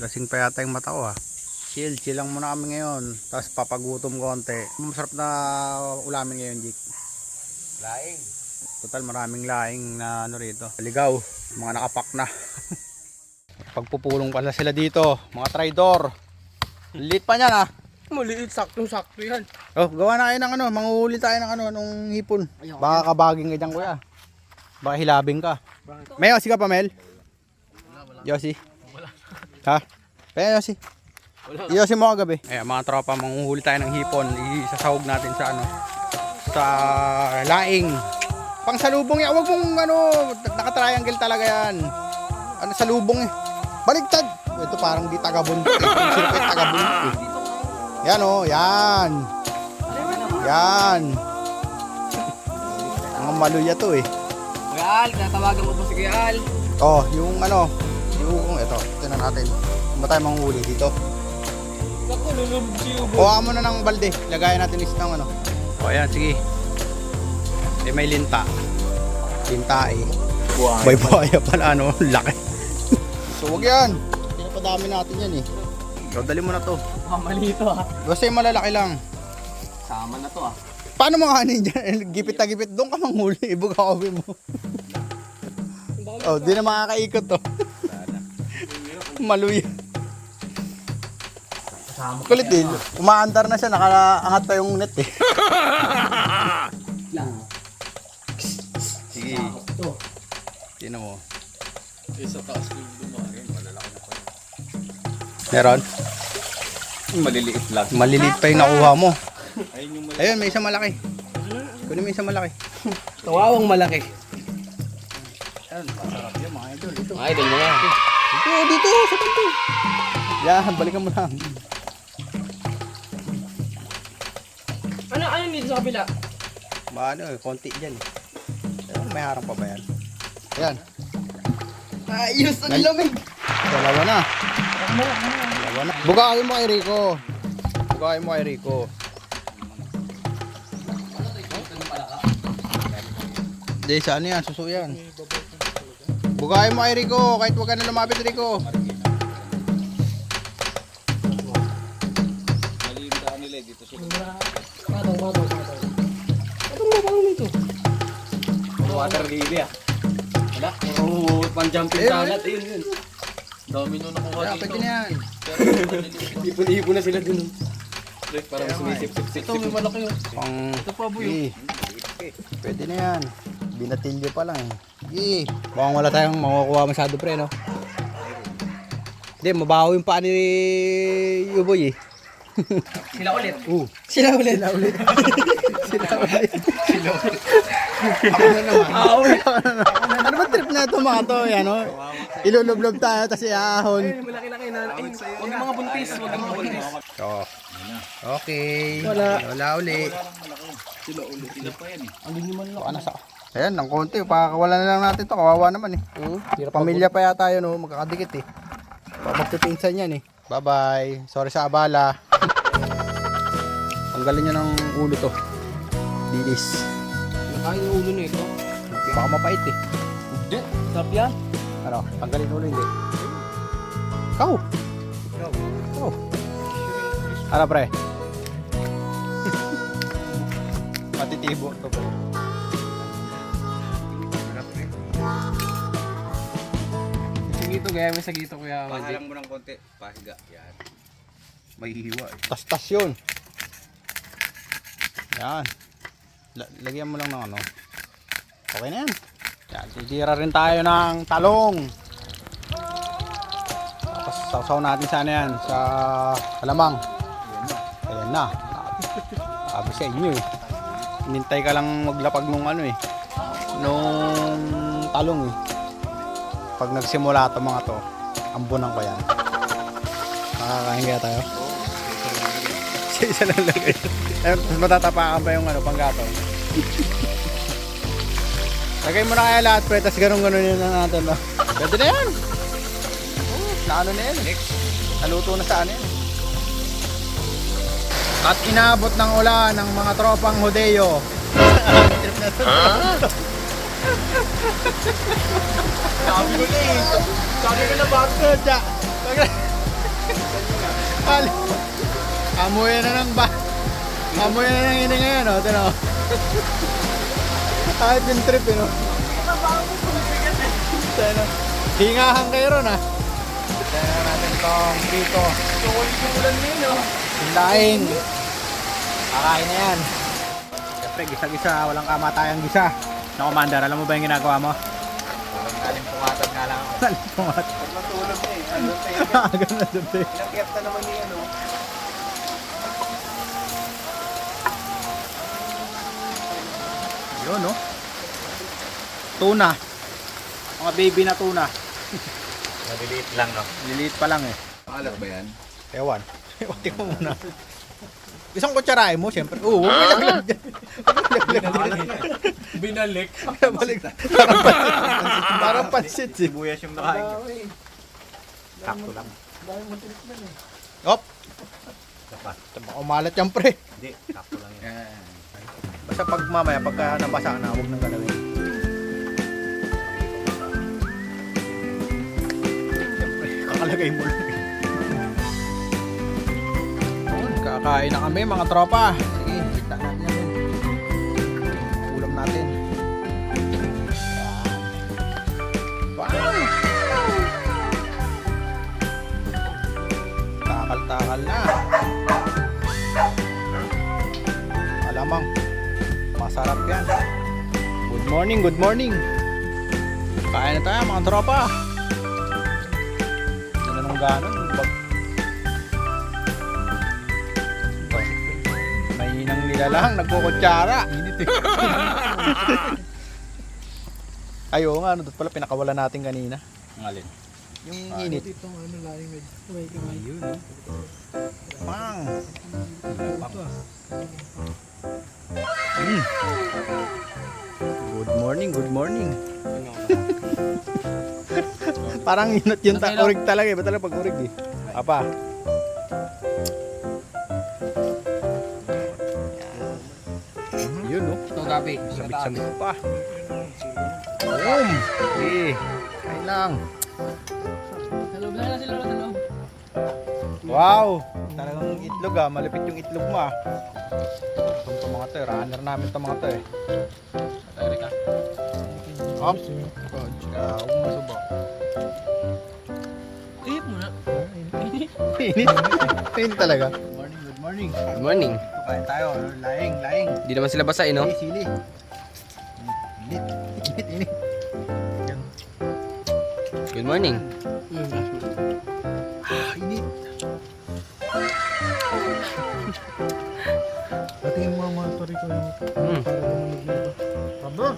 Lasing pa yata yung mata ko ah. Chill, chill lang muna kami ngayon. Tapos papagutom konti. Masarap na ulamin ngayon, Jik. Laing. Total maraming laing na ano rito. Ligaw, mga nakapak na. Pagpupulong pala sila dito, mga traidor. Lit pa niyan ah. Maliit, sakto-sakto yan. Oh, gawa na kayo ng ano, manguhuli tayo ng ano, nung hipon. Baka kabaging ka dyan kuya. Baka hilabing ka. May Yossi ka pa, Mel? Yossi? Ha? Kaya Yossi? Yossi mo kagabi. Ayan, mga tropa, manguhuli tayo ng hipon. Isasahog natin sa ano, sa laing. Pang salubong yan. Huwag mong ano, nakatriangle talaga yan. Ano salubong eh. Baligtad. Ito parang di tagabundok eh. Yung Sirkuit tagabundok eh. Yan oh, yan. Yan. Mga maluya to eh. Kuya Al, tatawagan mo po si Kuya Al. Oh, yung ano, yung ito, tingnan natin. Ano ba tayo manghuli dito? Naku, lulub si Ubo. Kuha mo na ng balde. Lagayan natin is ng ano. O ayan, sige. Eh, may linta. Linta eh. May buhaya pala ano, laki. so wag yan. Pinapadami natin yan eh. So dali mo na to. Mamalito ah. Basta yung malalaki lang. Sama na to ah. Paano mo kanin dyan? Gipit na gipit. Doon ka manghuli. Ibog ako mo. oh, di na makakaikot to. Maluya. Kulit din. Umaandar na siya. Nakaangat pa yung net eh. lang. Sige. Ito. Tingnan mo. Isa taas ko yung lumari. Malalaki na pa. Meron? Maliliit lang. Maliliit pa yung nakuha mo. Ayun yung. Ayun, may isang malaki. Kunin mo isang malaki. Kawawang malaki. Ayun, masarap yun mga idol. Ito. Ay, din mo nga. Dito, dito, sa kanto. Yan, balikan mo lang. Ano, ano dito sa kabila? Maano eh, konti dyan eh. Ayun, may harang pa ba yan? Ayan, Ayos, ang Ay. lamig. dalawa na. Dalawa na. Bukain mo kay Rico. Bukain mo kay Rico. Hindi, sa ano yan? Suso yan. Bukain mo kay Rico. Kahit huwag ka na lumapit, Rico. Matong, matong, matong. Matong mo bang nito? Water lily ah. Wala. Oo, pang-jumping Ayun, salad. Ayun, yun. Dami nung nakuha pwede na yan. Ipon-ipon na sila dun. Parang nga eh. sumisip-sip-sip. Ito, may malaki yun. Pang... Ito pa, boy. Eh, pwede na yan. Binatilyo pa lang eh. Eh, mukhang wala tayong makukuha masyado pre, no? Hindi, mabaho yung paa ni Uboy eh. Sila ulit. Uh. Sila ulit. Sila ulit. Sila ulit. Sila ulit. Ako na naman. Ah, ulit. ano ba trip na ito mga to? Yan, no? Ilulublob tayo, tapos iahon. Ay, malaki-laki na. Ay, huwag yung mga buntis. Huwag yung mga buntis. So, okay. Wala. Wala uli. Sila ulit. Sila pa yan eh. Ang liniman lang. Ano sa... Ayan, ng konti. Pakakawala na lang natin to. Kawawa naman eh. Pamilya pa yata yun, no? Magkakadikit eh. Magpipinsan yan eh. Bye-bye. Sorry sa abala. Tanggalin nyo ng ulo to. Dilis. Nakain yung ulo na ito. Baka mapait eh. Hindi. Sarap yan. Ano? Tanggalin ulo hindi. Ikaw. Ikaw. Ano pre? Matitibo to pre. Sagito, gaya may sagito kuya. Pahalang mo ng konti, pahiga. Yan. May hiwa eh. Tastas yun. Yan. La- lagyan mo lang ng ano. Okay na yan. Yan. Titira rin tayo ng talong. Tapos sausaw natin sa ano yan. Sa alamang. Ayan na. Sabi sa inyo eh. Hinintay ka lang maglapag nung ano eh. Nung talong eh. Pag nagsimula ito mga to, ambunan ko yan. Makakain kaya tayo? Isa isa lang lagay. Eh, mas matatapakan pa yung ano, panggatong. Lagay mo na kaya lahat, pre, tapos ganun-ganun yun na natin, no? Pwede na yan. Oh, naano na yan. Naluto na sa ano yan. At inabot ng ulan ng mga tropang Hodeo. Trip na to. Sabi ko na eh. Sabi ko na bakit. Tsa. Bali. Amoy na ng ba. Amoy na ng ini ngayon, oh. Tino. Kahit yung trip, eh, no? Tino. Hingahan kayo ron, ah. Tino natin tong dito. Hindain. Kakain na yan. Siyempre, gisa-gisa. Walang kamatayang gisa. No, Commander, alam mo ba yung ginagawa mo? Aling pungatan nga lang ako. Pumat. Pag matulog na eh. Ano tayo? Agad na dun, eh. Inakyat na naman ni ano. Yun, no? Tuna. Mga baby na tuna. Maliliit lang no. Liliit pa lang eh. Pangalat ba yan? Ewan. Ewan, tingnan mo muna. Isang kutsarahe mo, siyempre. Oo, huwag mo ilaglag dyan. Binalik. Balik. Parang pansit. Parang pansit. eh. Sibuyas yung nakain. Sakto lang. Op! Baka umalat yan, pre. Hindi, sakto lang yan. Basta pag mamaya, pagka nabasa na, huwag nang galawin. Siyempre, kakalagay mo lang eh. Kakain na kami mga tropa. Yan. Good morning, good morning. Kain na tayo mga tropa. Ano nung ganon? Bag... May inang nilalang, nagkukutsara. Init eh. Ay, oo nga, ano, doon pala pinakawala natin kanina. Ang alin? Yung init. Itong ano laing med. May Ayun, no? Pang! Mm. Good morning, good morning. Parang yun at yun ta urig talaga eh. Ba't talaga pag urig eh? Apa? Yun no? Ito gabi. Sabit-sabit pa. Boom! Eh, kain lang. Wow! Talagang itlog ah. Malapit yung itlog mo ah. Itong to mga to eh. Runner namin to mga to eh. Tari ka. Huwag mo masubo. Ihip mo na. Init. Init talaga. Good morning, good morning. Good morning. Ito kain tayo. Laing, laing. Di naman sila basa eh, no? Sili, sili. Init, init, init. Good morning. Ko yung Mm. para lumamig na ito. Rubber.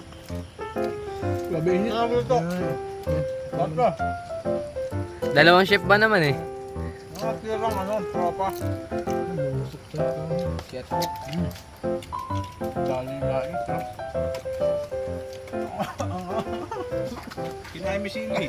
Grabe init. Rubber to. Rubber. Dalawang chef ba naman eh? Mga tirang ano, tropa. Kaya to. Dali na ito. Kinain mo sili.